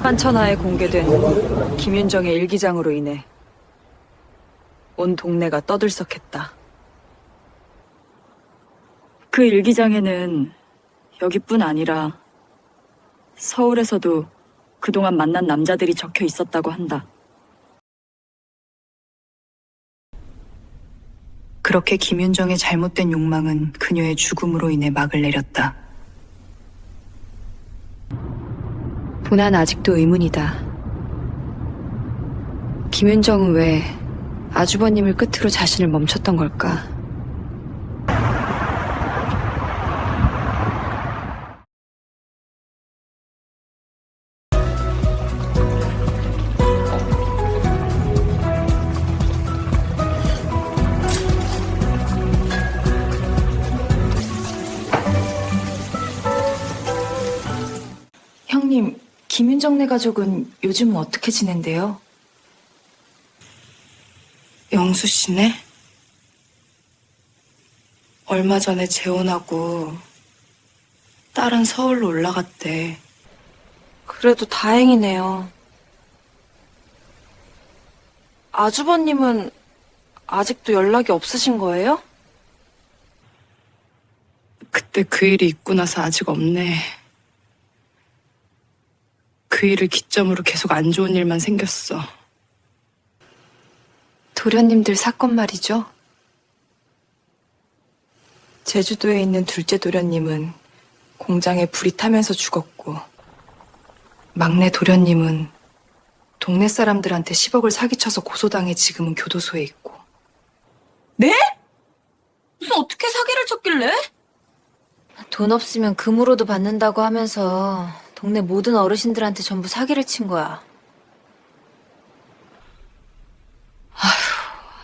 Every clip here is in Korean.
한천하에 공개된 김윤정의 일기장으로 인해 온 동네가 떠들썩했다. 그 일기장에는 여기뿐 아니라 서울에서도 그동안 만난 남자들이 적혀 있었다고 한다. 그렇게 김윤정의 잘못된 욕망은 그녀의 죽음으로 인해 막을 내렸다. 난 아직도 의문이다. 김윤정은 왜 아주버님을 끝으로 자신을 멈췄던 걸까? 김윤정네 가족은 요즘은 어떻게 지낸대요? 영수 씨네? 얼마 전에 재혼하고 딸은 서울로 올라갔대. 그래도 다행이네요. 아주버님은 아직도 연락이 없으신 거예요? 그때 그 일이 있고 나서 아직 없네. 그 일을 기점으로 계속 안 좋은 일만 생겼어. 도련님들 사건 말이죠? 제주도에 있는 둘째 도련님은 공장에 불이 타면서 죽었고, 막내 도련님은 동네 사람들한테 10억을 사기쳐서 고소당해 지금은 교도소에 있고. 무슨 어떻게 사기를 쳤길래? 돈 없으면 금으로도 받는다고 하면서 동네 모든 어르신들한테 전부 사기를 친 거야.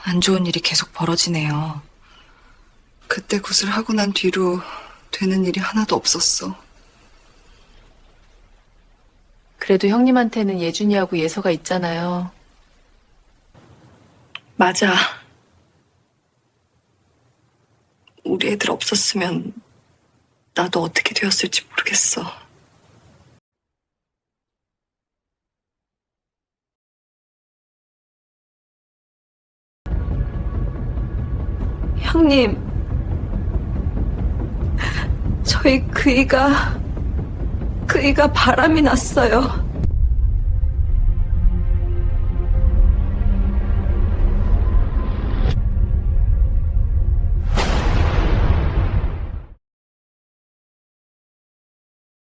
안 좋은 일이 계속 벌어지네요. 그때 굿을 하고 난 뒤로 되는 일이 하나도 없었어. 그래도 형님한테는 예준이하고 예서가 있잖아요. 맞아. 우리 애들 없었으면 나도 어떻게 되었을지 모르겠어. 형님, 저희 그이가, 그이가 바람이 났어요.